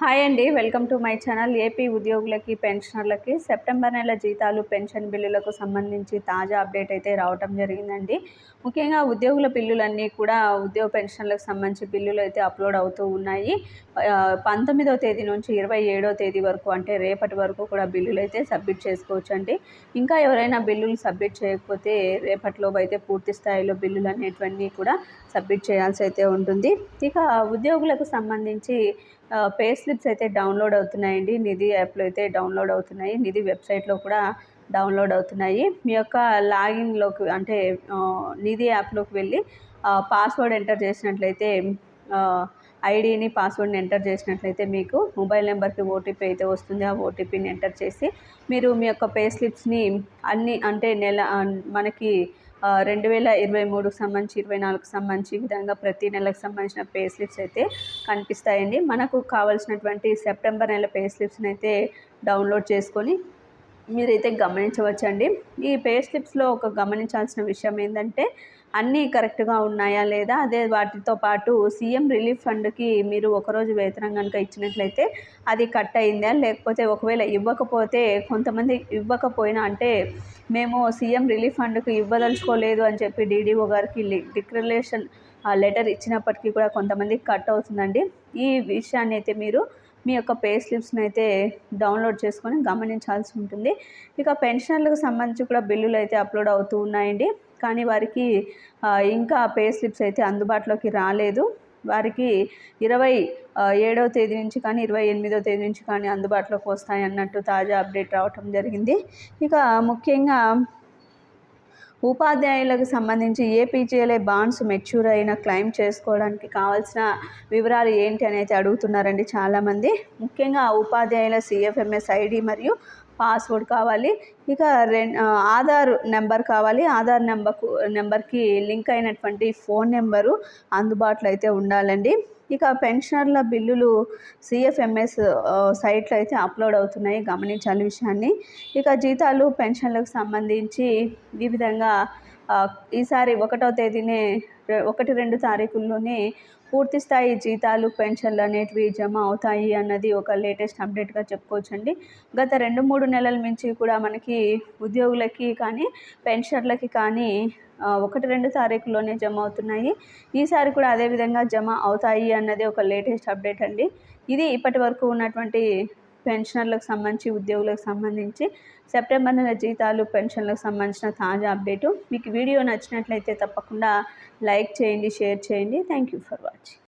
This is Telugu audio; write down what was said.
హాయ్ అండి. Welcome to my channel AP ఉద్యోగులకి పెన్షనర్లకి. సెప్టెంబర్ నెల జీతాలు పెన్షన్ బిల్లులకు సంబంధించి తాజా అప్డేట్ అయితే రావటం జరిగిందండి. ముఖ్యంగా ఉద్యోగుల బిల్లులన్నీ కూడా ఉద్యోగ పెన్షన్లకు సంబంధించి బిల్లులు అయితే అప్లోడ్ అవుతూ ఉన్నాయి. పంతొమ్మిదో తేదీ నుంచి ఇరవై ఏడో తేదీ వరకు అంటే రేపటి వరకు కూడా బిల్లులు అయితే సబ్మిట్ చేసుకోవచ్చు అండి ఇంకా ఎవరైనా బిల్లులు సబ్మిట్ చేయకపోతే రేపటిలోపు అయితే పూర్తి స్థాయిలో బిల్లులు అనేటివన్నీ కూడా సబ్మిట్ చేయాల్సి అయితే ఉంటుంది. ఇక ఉద్యోగులకు సంబంధించి పేస్ స్లిప్స్ అయితే డౌన్లోడ్ అవుతున్నాయండి. నిధి యాప్లో అయితే డౌన్లోడ్ అవుతున్నాయి. నిధి వెబ్సైట్లో కూడా డౌన్లోడ్ అవుతున్నాయి. మీ యొక్క లాగిన్లోకి అంటే నిధి యాప్లోకి వెళ్ళి పాస్వర్డ్ ఎంటర్ చేసినట్లయితే ఐడిని పాస్వర్డ్ని ఎంటర్ చేసినట్లయితే మీకు మొబైల్ నెంబర్కి ఓటీపీ అయితే వస్తుంది. ఆ ఓటీపీని ఎంటర్ చేసి మీరు మీ యొక్క పే స్లిప్స్ని అన్ని అంటే నెల మనకి రెండు వేల ఇరవై మూడుకు సంబంధించి ఇరవై నాలుగుకు సంబంధించి ఈ విధంగా ప్రతి నెలకు సంబంధించిన పే స్లిప్స్ అయితే కనిపిస్తాయండి. మనకు కావాల్సినటువంటి సెప్టెంబర్ నెల పే స్లిప్స్ని అయితే డౌన్లోడ్ చేసుకొని మీరైతే గమనించవచ్చండి. ఈ పే స్లిప్స్లో ఒక గమనించాల్సిన విషయం ఏంటంటే అన్నీ కరెక్ట్గా ఉన్నాయా లేదా? అదే వాటితో పాటు సీఎం రిలీఫ్ ఫండ్కి మీరు ఒకరోజు వేతనం కనుక ఇచ్చినట్లయితే అది కట్ అయిందా? లేకపోతే ఒకవేళ ఇవ్వకపోతే కొంతమంది ఇవ్వకపోయినా అంటే మేము సీఎం రిలీఫ్ ఫండ్కి ఇవ్వదలుచుకోలేదు అని చెప్పి డీడీఓ గారికి డిక్లరేషన్ లెటర్ ఇచ్చినప్పటికీ కూడా కొంతమందికి కట్ అవుతుందండి. ఈ విషయాన్ని అయితే మీరు మీ యొక్క పే స్లిప్స్ని అయితే డౌన్లోడ్ చేసుకొని గమనించాల్సి ఉంటుంది. ఇక పెన్షనర్లకు సంబంధించి కూడా బిల్లులు అయితే అప్లోడ్ అవుతూ ఉన్నాయండి. కానీ వారికి ఇంకా పే స్లిప్స్ అయితే అందుబాటులోకి రాలేదు. వారికి ఇరవై ఏడవ తేదీ నుంచి కానీ ఇరవై ఎనిమిదవ తేదీ నుంచి కానీ అందుబాటులోకి వస్తాయి అన్నట్టు తాజా అప్డేట్ రావటం జరిగింది. ఇక ముఖ్యంగా ఉపాధ్యాయులకు సంబంధించి ఏపీజేఎల్ఐ బాండ్స్ మెచ్యూర్ అయిన క్లెయిమ్ చేసుకోవడానికి కావాల్సిన వివరాలు ఏంటి అనేది అడుగుతున్నారండి చాలామంది. ముఖ్యంగా ఉపాధ్యాయుల సిఎఫ్ఎంఎస్ ఐడి మరియు పాస్వర్డ్ కావాలి. ఇక రెం ఆధార్ నెంబర్ కావాలి. ఆధార్ నెంబర్కు నెంబర్కి లింక్ అయినటువంటి ఫోన్ నెంబరు అందుబాటులో అయితే ఉండాలండి. ఇక పెన్షనర్ల బిల్లులు సిఎఫ్ఎంఎస్ సైట్లో అయితే అప్లోడ్ అవుతున్నాయి. గమనించాలి విషయాన్ని. ఇక జీతాలు పెన్షన్లకు సంబంధించి ఈ విధంగా ఈసారి ఒకటో తేదీనే ఒకటి రెండు తారీఖుల్లోనే పూర్తి స్థాయి జీతాలు పెన్షన్లు అనేటివి జమ అవుతాయి అన్నది ఒక లేటెస్ట్ అప్డేట్గా చెప్పుకోవచ్చండి. గత రెండు మూడు నెలల నుంచి కూడా మనకి ఉద్యోగులకి కానీ పెన్షన్లకి కానీ ఒకటి రెండు తారీఖుల్లోనే జమ అవుతున్నాయి. ఈసారి కూడా అదేవిధంగా జమ అవుతాయి అన్నది ఒక లేటెస్ట్ అప్డేట్ అండి. ఇది ఇప్పటి వరకు ఉన్నటువంటి పెన్షనర్లకు సంబంధించి ఉద్యోగులకు సంబంధించి సెప్టెంబర్ నెల జీతాలు పెన్షన్లకు సంబంధించిన తాజా అప్డేటు. మీకు వీడియో నచ్చినట్లయితే తప్పకుండా లైక్ చేయండి షేర్ చేయండి. Thank you for watching.